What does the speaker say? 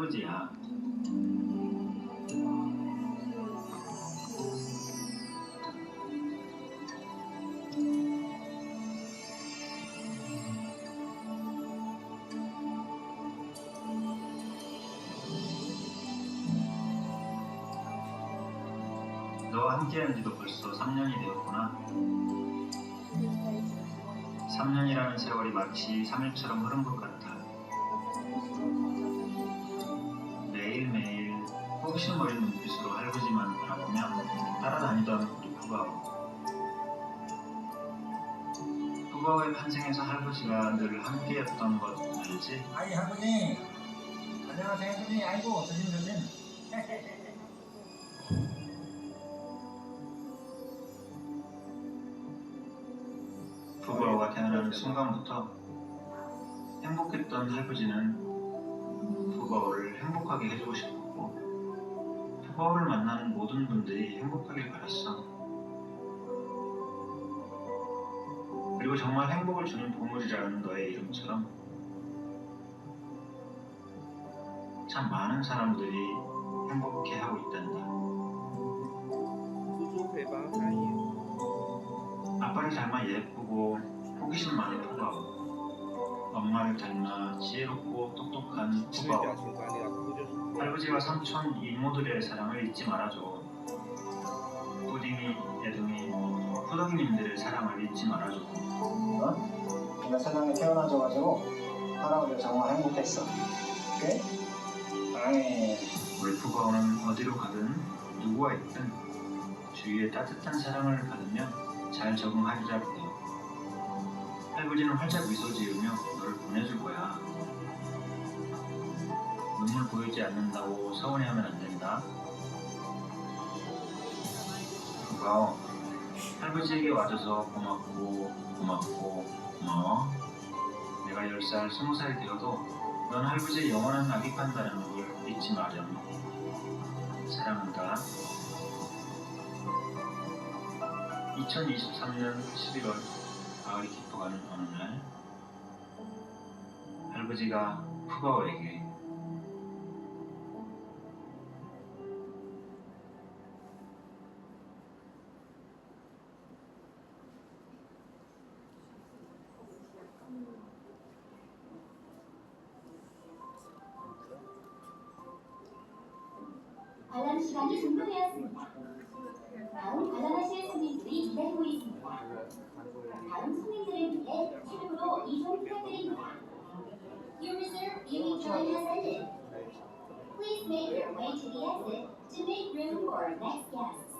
할부지야. 너와 함께한 지도 벌써 3년이 되었구나. 3년이라는 세월이 마치 3일처럼 흐른 것 같아. 어린 눈빛으로 할아버지만 바라보며 따라다니던 우리 푸바오. 푸바오의 환생에서 할아버지가 늘 함께였던 것 알지? 아이 할머니 안녕하세요 할머니 아이고 조심 조심 푸바오가 태어나는 순간부터 행복했던 할아버지는 푸바오를 행복하게 해주고 싶었고 허울 만나는 모든 분들이 행복하길 바랐어. 그리고 정말 행복을 주는 보물이라는 너의 이름처럼 참 많은 사람들이 행복해하고 있단다. 아빠를 닮아 예쁘고 호기심 많이 풍부하고 엄마를 닮아 지혜롭고 똑똑한 쿠바 할아버지와 삼촌 이모들의 사랑을 잊지 말아줘. 부딩이, 애둥이, 후덕님들의 사랑을 잊지 말아줘. 어? 내가 세상에 태어나줘가지고 할아버지 정말 행복했어. 그래? 아니 우리 쿠바오는 어디로 가든 누구와 있든 주위에 따뜻한 사랑을 받으며 잘 적응하리라 할아버지는 활짝 미소 지으며 너를 보내줄 거야. 눈물 보이지 않는다고 서운해하면 안 된다. 푸바오 할아버지에게 와줘서 고맙고 고맙고 고마워. 내가 10살, 20살이 되어도 넌 할아버지의 영원한 아기판다는 걸 잊지 마렴. 사랑한다. 2023년 11월 가을이 깊어가는 어느 날 할아버지가 푸바오에게 관람 시간이 종료되었습니다. 다음 관람하실 손님들이 기다리고 있습니다. 다음 손님들을 위해 최후로 이동 부탁드립니다. Your reserved viewing time has ended. Please make your way to the exit to make room for our next guests.